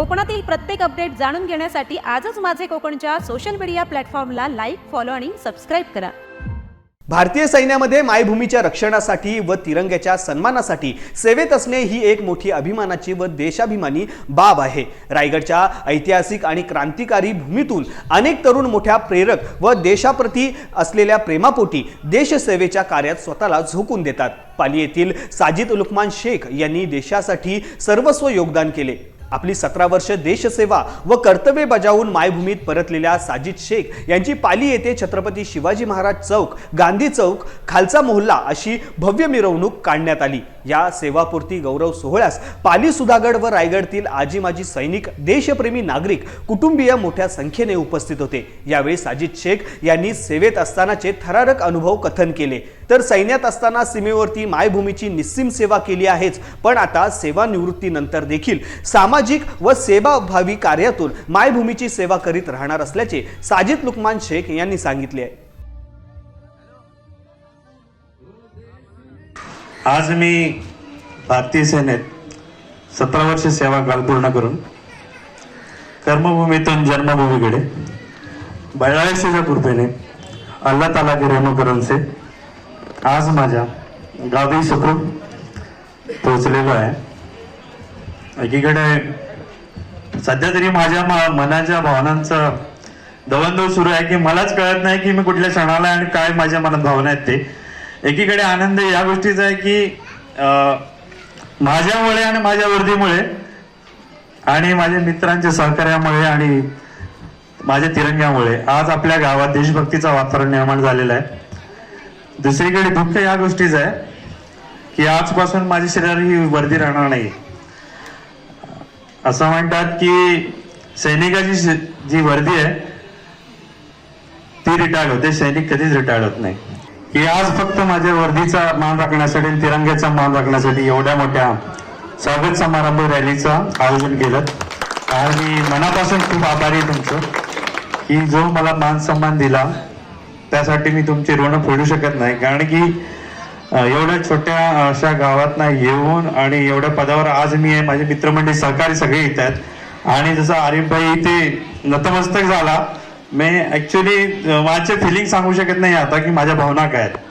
कोकणातील प्रत्येक अपडेट जाणून घेण्यासाठी आजच माझे कोकणच्या सोशल मीडिया प्लॅटफॉर्मला लाईक फॉलो आणि सबस्क्राईब करा. भारतीय सैन्यामध्ये मायभूमीच्या रक्षणासाठी व तिरंग्याच्या सन्मानासाठी सेवेत असणे ही एक मोठी अभिमानाची व देशाभिमानी बाब आहे. रायगडच्या ऐतिहासिक आणि क्रांतिकारी भूमीतून अनेक तरुण मोठ्या प्रेरक व देशाप्रती असलेल्या प्रेमापोटी देशसेवेच्या कार्यात स्वतःला झोकून देतात. पाली येथील साजिद लुकमान शेख यांनी देशासाठी सर्वस्व योगदान केले. आपली सतरा वर्ष देशसेवा व कर्तव्य बजावून मायभूमीत परतलेल्या साजिद शेख यांची पाली येथे छत्रपती शिवाजी महाराज चौक गांधी चौक खालचा मोहल्ला अशी भव्य मिरवणूक काढण्यात आली. या सेवापूर्ती गौरव सोहळ्यास पाली सुधागड व रायगडतील आजी माजी सैनिक देशप्रेमी नागरिक कुटुंबीय मोठ्या संख्येने उपस्थित होते. यावेळी साजिद शेख यांनी सेवेत असतानाचे थरारक अनुभव कथन केले. तर सैन्यात असताना सीमेवरती मायभूमीची निस्सीम सेवा केली आहेच पण आता सेवानिवृत्तीनंतर देखील सामाजिक व सेवाभावी कार्यातून मायभूमीची सेवा करीत राहणार असल्याचे साजिद लुकमान शेख यांनी सांगितले आहे. आज मी भारतीय सेनेत सतरा वर्ष सेवा काल पूर्ण करून कर्मभूमीतून जन्मभूमीकडे बळाळेच्या कृपेने अल्ला ताला के आज माझ्या गावी सुखरूप पोचलेलो आहे. एकीकडे सध्या तरी माझ्या म- मनाच्या भावनांचं दवंदव सुरू आहे की मलाच कळत नाही की मी कुठल्या क्षणाला आणि काय माझ्या मनात भावना आहेत ते. एकीकडे आनंद या गोष्टीचा आहे की माझ्यामुळे आणि माझ्या वर्दीमुळे आणि माझ्या मित्रांच्या सहकार्यामुळे आणि माझ्या तिरंग्यामुळे आज आपल्या गावात देशभक्तीचा वातावरण निर्माण झालेलं आहे. दुसरीकडे दुःख या गोष्टीचं आहे की आजपासून माझी शरीर ही वर्दी राहणार नाही. असं म्हणतात की सैनिकाची जी वर्दी आहे ती रिटायर्ड होते सैनिक कधीच रिटायर्ड होत नाही. की आज फक्त माझ्या वर्दीचा मान राखण्यासाठी आणि तिरंग्याचा मान राखण्यासाठी एवढ्या मोठ्या स्वागत समारंभ रॅलीचं आयोजन केलं. आणि मनापासून खूप आभारी आहे तुमचं की जो मला मान सन्मान दिला त्यासाठी मी तुमचे ऋण फेडू शकत नाही. कारण की एवढ्या छोट्या अशा गावातना येऊन आणि एवढ्या पदावर आज मी आहे माझे मित्रमंडळी सहकारी सगळे येत आहेत. आणि जसं आरिफ भाई इथे नतमस्तक झाला मी ऍक्च्युली माझे फिलिंग सांगू शकत नाही आता की माझ्या भावना काय आहेत.